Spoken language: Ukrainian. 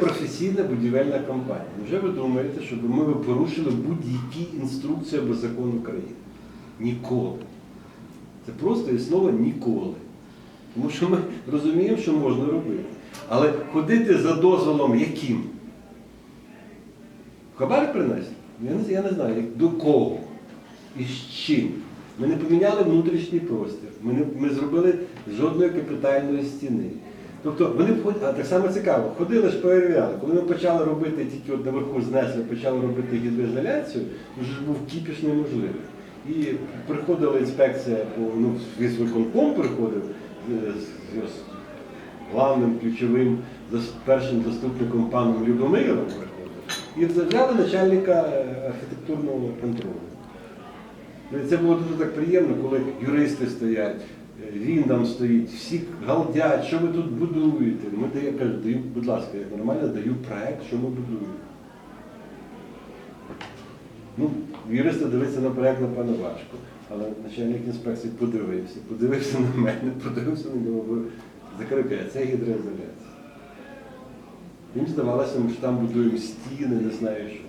Професійна будівельна компанія. Невже ви думаєте, щоб ми порушили будь-які інструкції або закон України? Ніколи. Це просто є слово ніколи. Тому що ми розуміємо, що можна робити. Але ходити за дозволом яким? Хабар принести? Я не, я не знаю, як- до кого і з чим. Ми не поміняли внутрішній простір, ми не ми зробили жодної капітальної стіни. Тобто вони а так само цікаво, ходили ж перевіряли. Коли ми почали робити, тільки от наверху знесли, почали робити гідроізоляцію, вже був кіпіш неможливий. І приходила інспекція, ну, виконком приходив е, з, з, з главним ключовим першим заступником паном Любомиром. І взяли начальника е, архітектурного контролю. Ну, Це було дуже так приємно, коли юристи стоять, він там стоїть, всі галдять, що ви тут будуєте. Ми дає, кажу, даю, будь ласка, як нормально даю проект, що ми будуємо. Ну, юристи дивитися на проект, напевно, важко. Але начальник інспекції подивився, подивився на мене, подивився на нього, закрив, каже, це гідроізоляція. Їм здавалося, що там будуємо стіни, не знаю що.